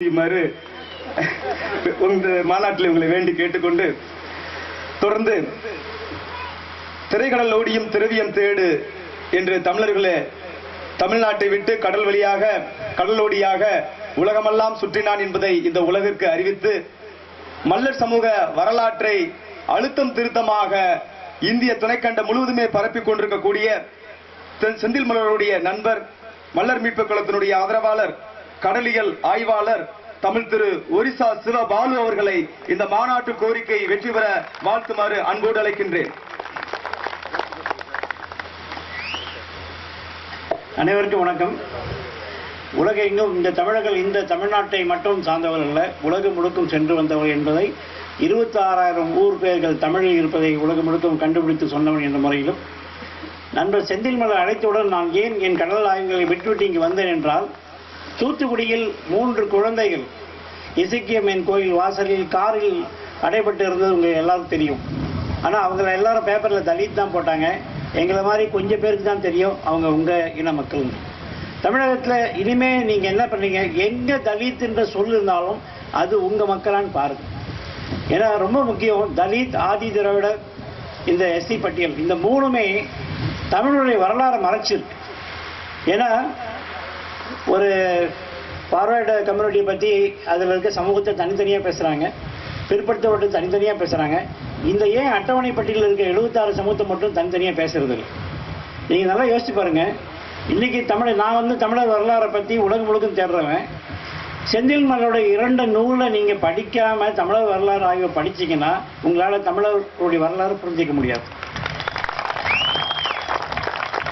மாறு இந்த மாநாட்டில் உங்களை வேண்டி கேட்டுக்கொண்டு தொடர்ந்து திரைக்கடல் ஓடியும் திரவியம் தேடு என்று தமிழர்களே தமிழ்நாட்டை விட்டு கடல் வழியாக கடலோடியாக உலகமெல்லாம் சுற்றினான் என்பதை இந்த உலகிற்கு அறிவித்து மல்லர் சமூக வரலாற்றை அழுத்தம் திருத்தமாக இந்திய துணைக்கண்டம் முழுவதுமே பரப்பிக் கொண்டிருக்கக்கூடிய செந்தில் மலருடைய நண்பர் மல்லர் மீட்பு குளத்தினுடைய ஆதரவாளர் கடலியல் ஆய்வாளர் தமிழ் திரு ஒரிசா சிவபாலு அவர்களை இந்த மாநாட்டு கோரிக்கை வெற்றி பெற வாழ்த்துமாறு அன்போடு அழைக்கின்றேன். அனைவருக்கும் வணக்கம். உலகெங்கும் இந்த தமிழர்கள் இந்த தமிழ்நாட்டை மட்டும் சார்ந்தவர்கள் அல்ல உலகம் முழுக்கும் சென்று வந்தவர்கள் என்பதை இருபத்தி ஆறாயிரம் ஊர் பெயர்கள் தமிழில் இருப்பதை உலகம் முழுக்கும் கண்டுபிடித்து சொன்னவன் என்ற முறையிலும். நண்பர் செந்தில் மலர் அழைத்தவுடன் நான் ஏன் என் கடல் ஆய்வுகளை விட்டுவிட்டு இங்கு வந்தேன் என்றால் தூத்துக்குடியில் மூன்று குழந்தைகள். இசக்கியம்மன் கோயில் வாசலில் காரில் அடைபட்டு இருந்தது உங்களுக்கு எல்லாருக்கும் தெரியும். ஆனால் அவங்கள எல்லாரும் பேப்பரில் தலித் தான் போட்டாங்க. எங்களை மாதிரி கொஞ்சம் பேருக்கு தான் தெரியும். அவங்க உங்கள் இன மக்கள் தமிழகத்தில் இனிமே நீங்கள் என்ன பண்ணீங்க எங்கே தலித்துன்ற சொல் இருந்தாலும் அது உங்கள் மக்களான்னு பாருங்க. ஏன்னா ரொம்ப முக்கியம். தலித் ஆதி திராவிட இந்த எஸ்சி பட்டியல். இந்த மூணுமே தமிழுடைய வரலாறு மறைச்சிருக்கு. ஏன்னா ஒரு ஃபார்வேர்டு கம்யூனிட்டியை பற்றி அதில் இருக்க சமூகத்தை தனித்தனியாக பேசுகிறாங்க பிற்படுத்தப்பட்டு தனித்தனியாக பேசுகிறாங்க இந்த ஏன் அட்டவணை பட்டியலில் இருக்க எழுபத்தாறு சமூகத்தை மட்டும் தனித்தனியாக பேசுறது இல்லை. நீங்கள் நல்லா யோசிச்சு பாருங்கள் இன்றைக்கி தமிழ் நான் வந்து தமிழர் வரலாறை பற்றி உலகம் முழுக்கும் தேடுறவன். செந்தில் மலருடைய இரண்டு நூலை நீங்கள் படிக்காமல் தமிழர் வரலாறு ஆகியோர் படிச்சீங்கன்னா உங்களால் தமிழர்களுடைய வரலாறு புரிஞ்சிக்க முடியாது.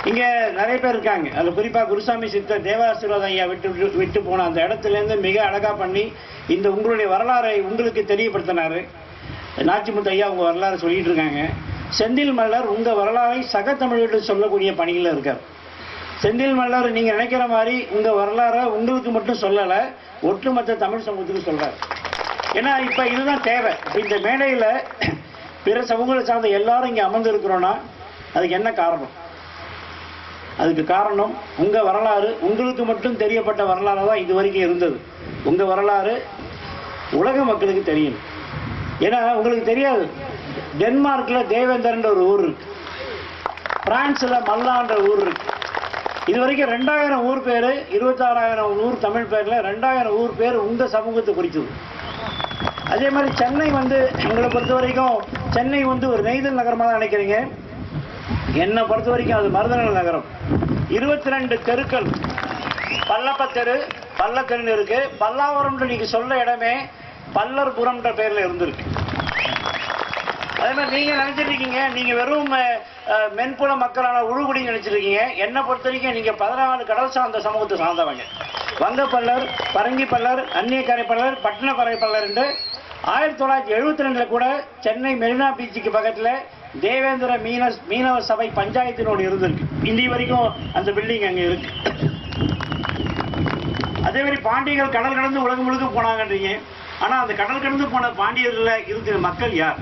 இங்க நிறைய பேர் இருக்காங்க. அது குறிப்பா குருசாமி சித்தர் தேவாசீர்வாதம் ஐயா விட்டு விட்டு- விட்டு போன அந்த இடத்துல இருந்து மிக அழகா பண்ணி இந்த உங்களுடைய வரலாறை உங்களுக்கு தெரியப்படுத்தினாரு. நாச்சிமுத்து ஐயா உங்க வரலாறு சொல்லிட்டு இருக்காங்க. செந்தில் மல்லர் உங்க வரலாறை சக தமிழர்கள் சொல்லக்கூடிய பணியில் இருக்கார். செந்தில் மல்லர் நீங்க நினைக்கிற மாதிரி உங்க வரலாறை உங்களுக்கு மட்டும் சொல்லல ஒட்டுமொத்த தமிழ் சமூகத்துக்கு சொல்றாரு. ஏன்னா இப்ப இதுதான் தேவை. இந்த மேடையில பிற சமூகங்களை சார்ந்த எல்லாரும் இங்க அமர்ந்து இருக்கிறோம்னா அதுக்கு என்ன காரணம்? அதுக்கு காரணம் உங்கள் வரலாறு உங்களுக்கு மட்டும் தெரியப்பட்ட வரலாறு தான் இது வரைக்கும் இருந்தது. உங்கள் வரலாறு உலக மக்களுக்கு தெரியும். ஏன்னா உங்களுக்கு தெரியாது. டென்மார்க்கில் தேவேந்தர்ன்ற ஒரு ஊர் இருக்கு. பிரான்ஸில் மல்லான்ற ஊர் இருக்கு. இது வரைக்கும் ரெண்டாயிரம் ஊர் பேர் இருபத்தாறாயிரம் ஊர் தமிழ் பேரில் ரெண்டாயிரம் ஊர் பேர் உங்கள் சமூகத்தை குறிச்சது. அதே மாதிரி சென்னை வந்து உங்களை பொறுத்த வரைக்கும் சென்னை வந்து ஒரு நெய்தல் நகரமாக தான் நினைக்கிறீங்க. என்னை பொறுத்த வரைக்கும் அது மருதநல நகரம். இருபத்தி ரெண்டு தெருக்கள். பல்லப்பத்தெரு பல்லத்தெருன்னு இருக்கு. பல்லாவரம்ன்ற நீங்க சொல்ல இடமே பல்லர்புரம்ன்ற பேர்ல இருந்திருக்கு. அதே மாதிரி நீங்க நினைச்சிருக்கீங்க நீங்க வெறும் மென்புல மக்களான உழுகுடி நினைச்சிருக்கீங்க. என்னை பொறுத்த வரைக்கும் நீங்க பதினாலு கடல் சார்ந்த சமூகத்தை சார்ந்தவங்க. வங்கப்பல்லர் பரங்கி பல்லர் அந்நியக்கரை பல்லர் பட்டினப்பறை பல்லர் என்று ஆயிரத்தி தொள்ளாயிரத்தி எழுபத்தி ரெண்டுல கூட சென்னை மெரினா பீச்சுக்கு பக்கத்துல தேவேந்திர மீன மீனவ சபை பஞ்சாயத்தினோடு இருந்திருக்கு. இன்றைய வரைக்கும் அந்த பில்டிங் அங்கே இருக்கு. அதே மாதிரி பாண்டியர்கள் கடல் கடந்து உலகம் முழுக்க போனாங்கன்றீங்க. ஆனால் அந்த கடல் கடந்து போன பாண்டியர்களில் இருக்கிற மக்கள் யார்?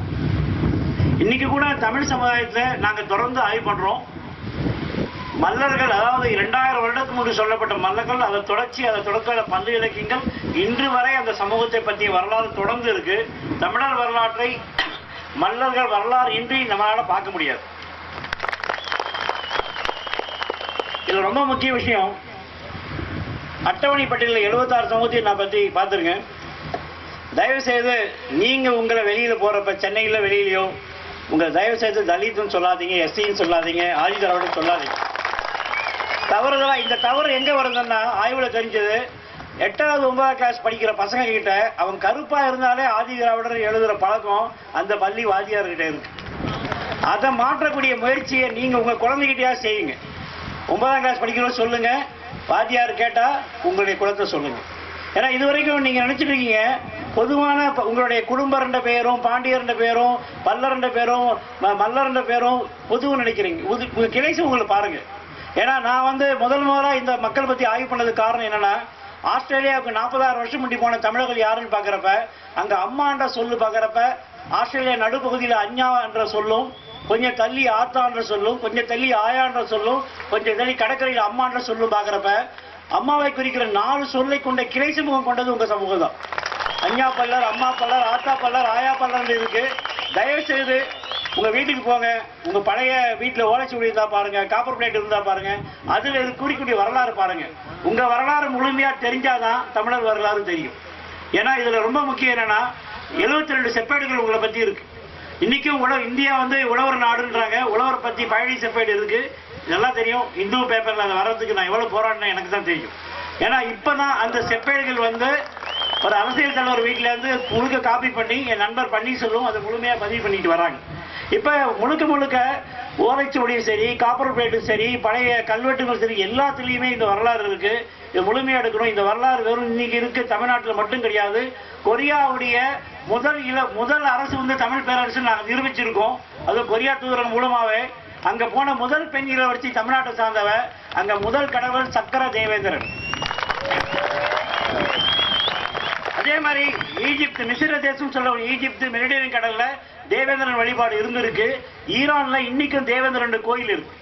இன்னைக்கு கூட தமிழ் சமுதாயத்தில் நாங்கள் தொடர்ந்து ஆய்வு பண்ணுறோம் மல்லர்கள் அதாவது இரண்டாயிரம் வருடத்துக்கு முன்பு சொல்லப்பட்ட மல்லர்கள் அதை தொடர்ச்சி அதை தொடக்க பந்து இலக்கியங்கள் இன்று வரை அந்த சமூகத்தை பற்றிய வரலாறு தொடர்ந்து இருக்கு. தமிழர் வரலாற்றை மன்னர்கள் வரலாறு இன்றி நம்மளால பார்க்க முடியாது. இது ரொம்ப முக்கிய விஷயம். அட்டவணை பட்டியலில் எழுபத்தாறு சமூகத்தையும் நான் பற்றி பார்த்துருங்க தயவு செய்து உங்களை வெளியில் போகிறப்ப சென்னையில் வெளியிலையோ உங்களை தயவு செய்து தலித்துன்னு சொல்லாதீங்க எஸ்சின்னு சொல்லாதீங்க ஆதிதிராவிடம் சொல்லாதீங்க. தவறுதலா இந்த தவறு எங்கே வருதுன்னா ஆய்வில் தெரிஞ்சது எட்டாவது ஒன்பதாம் கிளாஸ் படிக்கிற பசங்க கிட்ட அவன் கருப்பா இருந்தாலே ஆதி திராவிடர் எழுதுற பழக்கம் அந்த பள்ளி வாதியார்கிட்ட இருக்கு. அதை மாற்றக்கூடிய முயற்சியை நீங்க உங்க குழந்தைகிட்டயா செய்யுங்க. ஒன்பதாம் கிளாஸ் படிக்கிறவங்க சொல்லுங்க. வாத்தியார் கேட்டா உங்களுடைய குலத்தை சொல்லுங்க. ஏன்னா இது வரைக்கும் நீங்க நினைச்சிட்டு இருக்கீங்க பொதுவான உங்களுடைய குடும்பரண்ட பேரும் பாண்டியர்ன்ற பேரும் பல்லரண்ட பேரும் ம- மல்லரண்ட பேரும் பொதுவும் நினைக்கிறீங்க. உது- உங்களை பாருங்க. ஏன்னா நான் வந்து முதல் முதலாக இந்த மக்கள் பற்றி ஆய்வு பண்ணதுக்கு காரணம் என்னன்னா ஆஸ்திரேலியாவுக்கு நாற்பதாயிரம் வருஷம் முடி போன தமிழர்கள் யாருன்னு பார்க்குறப்ப அங்கே அம்மான்ற சொல்லு பார்க்குறப்ப ஆஸ்திரேலியா நடுப்பகுதியில் அஞ்ஞா என்ற சொல்லும் கொஞ்சம் தள்ளி ஆத்தான்ற சொல்லும் கொஞ்சம் தள்ளி ஆயான்ற சொல்லும் கொஞ்சம் தள்ளி கடற்கரையில் அம்மான்ற சொல்லும் பார்க்குறப்ப அம்மாவை குறிக்கிற நாலு சொல்லை கொண்ட கிளை சமூகம் கொண்டது உங்கள் சமூகம் தான் அஞ்ஞா பல்லர் அம்மா பல்லர் ஆத்தா பல்லர் ஆயா பல்லர் இருக்கு. தயவு செய்து உங்க வீட்டுக்கு போங்க. உங்க பழைய வீட்டுல ஓலைச்சுவடி இருந்தா பாருங்க காப்பர் பிளேட் இருந்தா பாருங்க. அதுல இது குறிக்கூடிய வரலாறு பாருங்க. உங்க வரலாறு முழுமையா தெரிஞ்சாதான் தமிழர் வரலாறு தெரியும். ஏன்னா இதுல ரொம்ப முக்கியம் என்னன்னா 72 ரெண்டு செப்பேடுகள் உங்களை பத்தி இருக்கு. இன்னைக்கும் உழ இந்தியா வந்து உழவர் நாடுன்றாங்க. உழவர் பத்தி பழனி செப்பேடு இருக்கு. இதெல்லாம் தெரியும். இந்து பேப்பர்ல அதை வர்றதுக்கு நான் எவ்வளவு போராடினேன் எனக்கு தான் தெரியும். ஏன்னா இப்பதான் அந்த செப்பேடுகள் வந்து ஒரு அரசியல் தலைவர் வீட்ல இருந்து முழுக்க காப்பி பண்ணி என் நண்பர் பன்னீர்செல்வம் அதை முழுமையா பதிவு பண்ணிட்டு வராங்க. இப்போ முழுக்க முழுக்க ஓலைச்சுவடியும் சரி காப்பர் பிளேட்டும் சரி பழைய கல்வெட்டுகளும் சரி எல்லாத்துலேயுமே இந்த வரலாறு இருக்குது இது முழுமையாக எடுக்கணும். இந்த வரலாறு வெறும் இன்னைக்கு இருக்குது தமிழ்நாட்டில் மட்டும் கிடையாது. கொரியாவுடைய முதல் இல முதல் அரசு வந்து தமிழ் பேரரசு நாங்கள் நிரூபிச்சிருக்கோம். அது கொரியா தூதரன் மூலமாகவே அங்கே போன முதல் பெண் இளவரசி தமிழ்நாட்டை சார்ந்தவ. அங்கே முதல் கடவுள் சக்கர தேவேந்திரன் அதே மாதிரி ஈஜிப்த் மிசிர தேசம் சொல்ல ஈஜிப்து மெரிடியன் கடல்ல தேவேந்திரன் வழிபாடு இருந்திருக்கு. ஈரான்ல இன்னைக்கும் தேவேந்திரன் கோயில் இருக்கு.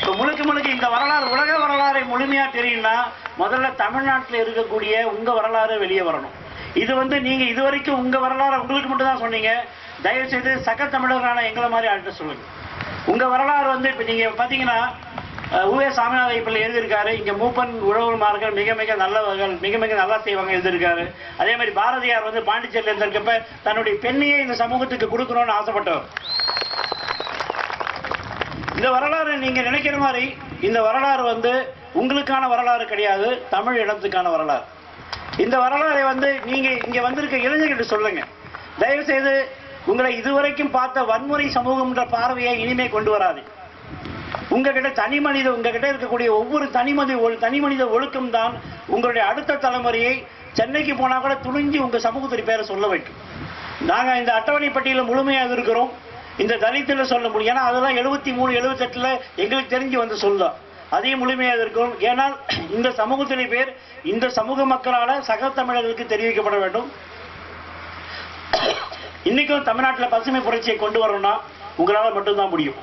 இப்போ முழுக்க முழுக்க இந்த வரலாறு உலக வரலாறை முழுமையா தெரியும்னா முதல்ல தமிழ்நாட்டில் இருக்கக்கூடிய உங்க வரலாறு வெளியே வரணும். இது வந்து நீங்க இதுவரைக்கும் உங்க வரலாறு உங்களுக்கு மட்டும் தான் சொன்னீங்க. தயவு செய்து சக தமிழர்களான எங்களை மாதிரி ஆள்கிட்ட சொல்லுங்க. உங்க வரலாறு வந்து இப்ப நீங்க பாத்தீங்கன்னா ஊவே சாமிநாத பிள்ளை எழுதியிருக்காரு. இங்க மூப்பன் உழவுமார்கள் மிக மிக நல்லவர்கள் மிக மிக நல்லா செய்வாங்க எழுதியிருக்காரு. அதே மாதிரி பாரதியார் வந்து பாண்டிச்சேரியில் இருந்திருக்கப்ப தன்னுடைய பெண்ணையே இந்த சமூகத்துக்கு கொடுக்கணும்னு ஆசைப்பட்டவர். இந்த வரலாறு நீங்க நினைக்கிற மாதிரி இந்த வரலாறு வந்து உங்களுக்கான வரலாறு கிடையாது தமிழ் இடத்துக்கான வரலாறு. இந்த வரலாறை வந்து நீங்க இங்க வந்திருக்க இளைஞர்கிட்ட சொல்லுங்க. தயவு செய்து உங்களை இதுவரைக்கும் பார்த்த வன்முறை சமூகம்ன்ற பார்வையை இனிமே கொண்டு வராது உங்ககிட்ட தனி மனித உங்ககிட்ட இருக்கக்கூடிய ஒவ்வொரு தனிமதி ஒழு- தனி மனித ஒழுக்கம் தான் உங்களுடைய அடுத்த தலைமுறையை சென்னைக்கு போனால் கூட துணிஞ்சு உங்கள் சமூகத்தின் பேரை சொல்ல வைக்கும். நாங்கள் இந்த அட்டவணை பட்டியலில் முழுமையாக இருக்கிறோம். இந்த தலித்தில் சொல்ல முடியும். ஏன்னா அதெல்லாம் எழுபத்தி மூணு எழுபத்தெட்டில் எங்களுக்கு தெரிஞ்சு வந்து சொல்லும் அதையும் முழுமையாக இருக்கிறோம். ஏனால் இந்த சமூகத்தின் பேர் இந்த சமூக மக்களால் சக தமிழர்களுக்கு தெரிவிக்கப்பட வேண்டும். இன்னைக்கும் தமிழ்நாட்டில் பசுமை புரட்சியை கொண்டு வரணும்னா உங்களால் மட்டும்தான் முடியும்.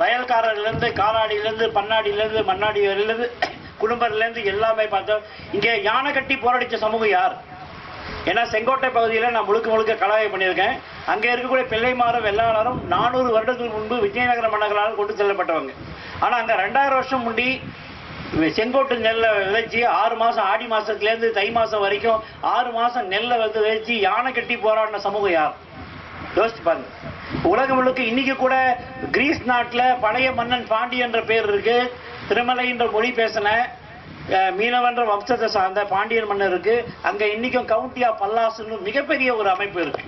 வயல்காரர்லேருந்து காலாடியிலேருந்து பன்னாடியிலேருந்து மண்ணாடியிலேருந்து குடும்பத்துலேருந்து எல்லாமே பார்த்தோம். இங்கே யானை கட்டி போராடித்த சமூகம் யார்? ஏன்னா செங்கோட்டை பகுதியில் நான் முழுக்க முழுக்க கலாயம் பண்ணியிருக்கேன். அங்கே இருக்கக்கூடிய பிள்ளைமாரும் வெள்ளாளரும் நானூறு வருடத்துக்கு முன்பு விஜயநகர மன்னர்களால் கொண்டு செல்லப்பட்டவங்க. ஆனால் அங்கே ரெண்டாயிரம் வருஷம் முண்டி செங்கோட்டு நெல்லை விதைச்சி ஆறு மாதம் ஆடி மாதத்துலேருந்து தை மாதம் வரைக்கும் ஆறு மாதம் நெல்லை வந்து விதைச்சு யானை கட்டி போராடின சமூகம் யார்? யோசிச்சு பாருங்க. உலகம் முழுக்க இன்னைக்கு கூட கிரீஸ் நாட்டில் பழைய மன்னன் பாண்டி என்ற பேர் இருக்கு. திருமலை என்ற மொழி பேசின மீனவன்ற வம்சத்தை சார்ந்த பாண்டியன் மன்னர் இருக்கு. அங்க இன்னைக்கும் கவுண்டியா பல்லாசுன்னு மிகப்பெரிய ஒரு அமைப்பு இருக்கு.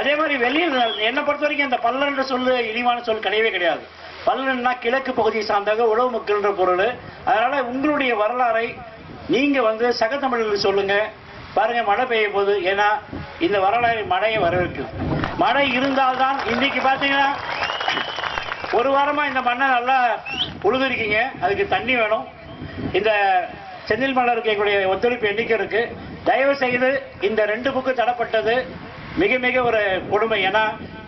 அதே மாதிரி வெளியில் என்னை பொறுத்த வரைக்கும் இந்த பல்லன்ற சொல்லு இழிவான சொல் கிடையவே கிடையாது. பல்லன்னா கிழக்கு பகுதியை சார்ந்தாங்க உழவு மக்கள்ன்ற பொருள். அதனால உங்களுடைய வரலாறை நீங்க வந்து சக தமிழர்கள் சொல்லுங்க. பாருங்க மழை பெய்ய போகுது ஏன்னா இந்த வரலாறு மழையை வரவேற்குது. மழை இருந்தால்தான் இன்னைக்கு பார்த்தீங்கன்னா ஒரு வாரமாக இந்த மண்ணை நல்லா உழுதுருக்கீங்க அதுக்கு தண்ணி வேணும். இந்த செந்தில் மலருக்கு எங்களுடைய ஒத்துழைப்பு எண்ணிக்கை இருக்கு. தயவு செய்து இந்த ரெண்டு புக்கு தடப்பட்டது மிக மிக ஒரு கொடுமை. ஏன்னா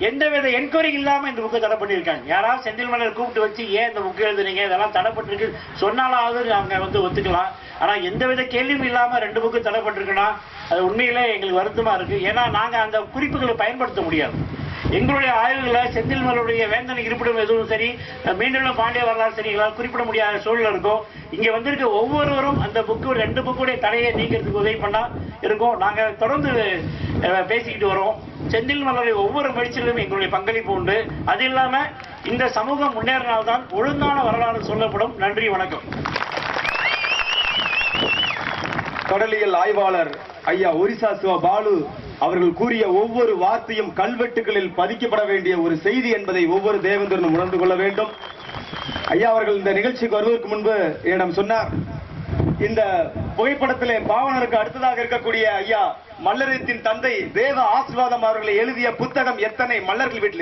எந்தவித என்கொயரி இல்லாமல் இந்த புக்கு தடை பண்ணியிருக்காங்க யாராவது செந்தில் மலர் கூப்பிட்டு வச்சு ஏன் இந்த புக்கு எழுதுனீங்க? இதெல்லாம் தடைப்பட்டிருக்கு சொன்னாலாவது அவங்க வந்து ஒத்துக்கலாம். ஆனால் எந்தவித கேள்வியும் இல்லாமல் ரெண்டு புக்கு தடைப்பட்டிருக்குன்னா அது உண்மையிலே எங்களுக்கு வருத்தமாக இருக்குது ஏன்னா நாங்கள் அந்த குறிப்புகளை பயன்படுத்த முடியாது. எங்களுடைய ஆய்வுகளில் செந்தில் மலருடைய வேந்தன் இருப்பிடம் எதுவும் சரி மீண்டும் பாண்டிய வரலாறு சரி எங்களால் குறிப்பிட முடியாத சூழல் இருக்கும். இங்கே வந்திருக்க ஒவ்வொருவரும் அந்த புக்கு ரெண்டு புக்குடைய தடையை நீக்கிறதுக்கு உதவி பண்ணால் இருக்கும். நாங்கள் தொடர்ந்து பேசிக்கிட்டு வரோம். செந்தில் மலருடைய ஒவ்வொரு முயற்சியிலும் எங்களுடைய பங்களிப்பு உண்டு. அது இல்லாமல் இந்த சமூகம் முன்னேறினால்தான் ஒழுங்கான வரலாறு சொல்லப்படும். நன்றி வணக்கம். கடலியல் ஆய்வாளர் ஐயா ஒரிசா சிவ பாலு அவர்கள் கூறிய ஒவ்வொரு வார்த்தையும் கல்வெட்டுகளில் பதிக்கப்பட வேண்டிய ஒரு செய்தி என்பதை ஒவ்வொரு தேவேந்திரனும் உணர்ந்து கொள்ள வேண்டும். ஐயா அவர்கள் இந்த நிகழ்ச்சிக்கு வருவதற்கு முன்பு என்னிடம் சொன்னார். இந்த புகைப்படத்திலே பாவனருக்கு அடுத்ததாக இருக்கக்கூடிய ஐயா மல்லரத்தின் தந்தை தேவ ஆசீர்வாதம் அவர்களை எழுதிய புத்தகம் எத்தனை? மல்லர்கள் வீட்டில்